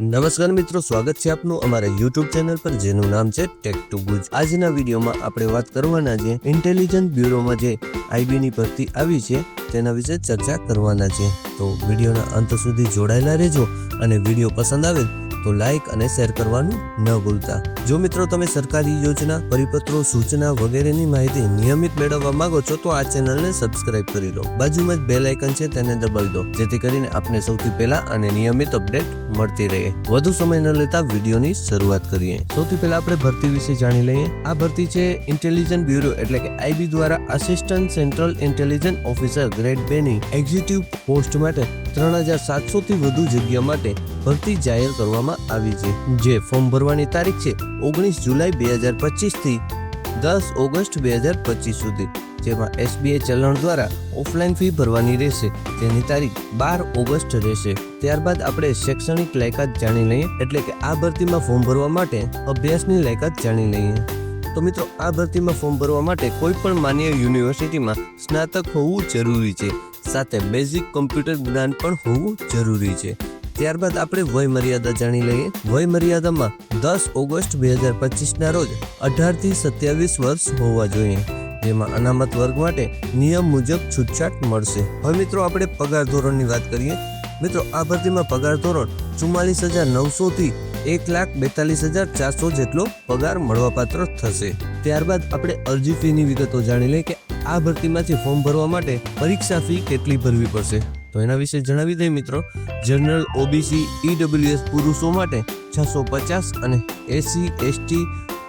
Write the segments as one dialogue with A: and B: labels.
A: નમસ્કાર મિત્રો, સ્વાગત છે આપનું અમારા યુટ્યુબ ચેનલ પર, જેનું નામ છે ટેક ટુ ગુજ આજના વિડીયોમાં આપણે વાત કરવાના છે ઇન્ટેલિજન્ટ બ્યુરોમાં જે આઈબીની ભરતી આવી છે, તેના વિશે ચર્ચા કરવાના છે. તો વિડીયોના અંત સુધી જોડાયેલા રહેજો અને વીડિયો પસંદ આવે તો લાઈક અને શેર કરવાનું ન ભૂલતા. જો મિત્રો તમે સરકારી યોજના, પરિપત્રો, સૂચના વગેરેની માહિતી નિયમિત મેળવવા માંગો છો, તો આ ચેનલને સબસ્ક્રાઇબ કરી લો. બાજુમાં જ બેલ આઇકન છે, તેને દબાવી દો, જેથી કરીને આપને સૌથી પહેલા અને નિયમિત અપડેટ મળતી રહે. વધુ સમય ન લેતા વિડીયોની શરૂઆત કરીએ. સૌથી પહેલા આપણે ભરતી વિશે જાણી લઈએ. આ ભરતી છે ઇન્ટેલિજન્ટ બ્યુરો એટલે કે આઈબી દ્વારા assistant central intelligent officer grade બે ની એક્ઝિક્યુટિવ પોસ્ટ માટે ત્રણ હજાર સાતસો થી વધુ જગ્યા માટે ભરતી જાહેર કરવામાં આવી છે, જે ફોર્મ ભરવાની તારીખ છે ઓગણીસ જુલાઈ બે હજાર પચીસથી દસ ઓગસ્ટ બે હજાર પચીસ સુધી, જેમાં એસબીઆઈ ચલણ દ્વારા ઓફલાઈન ફી ભરવાની રહેશે. તેની તારીખ બાર ઓગસ્ટ રહેશે. ત્યારબાદ આપણે શૈક્ષણિક લાયકાત જાણી લઈએ, એટલે કે આ ભરતીમાં ફોર્મ ભરવા માટે અભ્યાસની લાયકાત જાણી લઈએ. તો મિત્રો, આ ભરતીમાં ફોર્મ ભરવા માટે કોઈ પણ માન્ય યુનિવર્સિટીમાં સ્નાતક હોવું જરૂરી છે. સાથે બેઝિક કોમ્પ્યુટર જ્ઞાન પણ હોવું જરૂરી છે. ત્યારબાદ આપણે વય મર્યાદા જાણી લઈએ. વય મર્યાદામાં દસ ઓગસ્ટ બે હજાર પચીસના રોજ અઢારથી સત્યાવીસ વર્ષ હોવા જોઈએ, જેમાં અનામત વર્ગ માટે નિયમ મુજબ છૂટછાટ મળશે. હવે મિત્રો આપણે પગાર ધોરણની વાત કરીએ. મિત્રો, આ ભરતીમાં પગાર ધોરણ ચુમ્માલીસ હજાર નવસોથી એક લાખ બેતાલીસ હજાર ચારસો જેટલો પગાર મળવાપાત્ર થશે. ત્યારબાદ આપણે અરજી ફીની વિગતો જાણી લઈએ કે આ ભરતીમાંથી ફોર્મ ભરવા માટે પરીક્ષા ફી કેટલી ભરવી પડશે? તો એના વિશે જણાવી દઈએ મિત્રો, જનરલ ઓબીસી ઈડબ્લ્યુએસ પુરુષો માટે છસો પચાસ અને એસી એસટી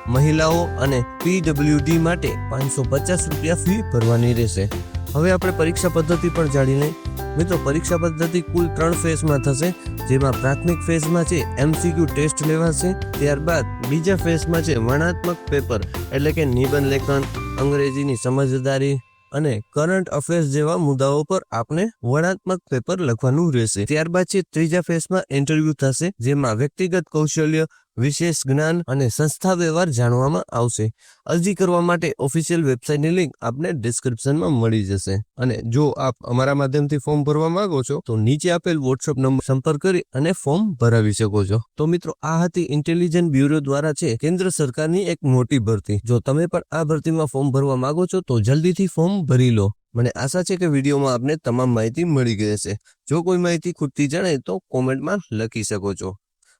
A: મહિલાઓ અને પીડબ્લ્યુડી માટે પાંચસો પચાસ રૂપિયા ફી ભરવાની રહેશે. હવે આપણે પરીક્ષા પદ્ધતિ પણ જાણી લઈએ. મિત્રો, પરીક્ષા પદ્ધતિ કુલ ત્રણ ફેઝમાં થશે, જેમાં પ્રાથમિક ફેઝમાં છે એમસીક્યુ ટેસ્ટ લેવાશે, ત્યારબાદ બીજા ફેઝમાં છે વર્ણાત્મક પેપર, એટલે કે નિબંધ લેખન, અંગ્રેજીની સમજદારી અને કરંટ અફેર્સ જેવા મુદ્દાઓ પર આપણે વર્ણાત્મક પેપર લખવાનું રહેશે. ત્યારબાદ છે ત્રીજા ફેઝમાં ઇન્ટરવ્યુ થશે, જેમાં વ્યક્તિગત કૌશલ્ય વિશેષ જ્ઞાન અને સંસ્થા વ્યવહાર જાણવામાં આવશે. અરજી કરવા માટે ઓફિશિયલ વેબસાઇટની લિંક આપને ડિસ્ક્રિપ્શનમાં મળી જશે. અને જો આપ અમારા માધ્યમથી ફોર્મ ભરવા માંગો છો, તો નીચે આપેલ વોટ્સઅપ નંબર સંપર્ક કરી અને ફોર્મ ભરાવી શકો છો. તો મિત્રો, આ હતી ઇન્ટેલિજન્ટ બ્યુરો દ્વારા છે કેન્દ્ર સરકારની એક મોટી ભરતી. જો તમે પણ આ ભરતીમાં ફોર્મ ભરવા માંગો છો, તો જલ્દીથી ફોર્મ ભરી લો. મને આશા છે કે વિડીયોમાં આપને તમામ માહિતી મળી ગઈ હશે. જો કોઈ માહિતી ખૂટતી જણાય, તો કોમેન્ટમાં લખી શકો છો.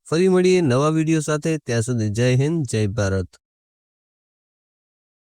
A: ફરી મળીએ નવા વીડિયો સાથે. ત્યાં સુધી જય હિન્દ જય ભારત.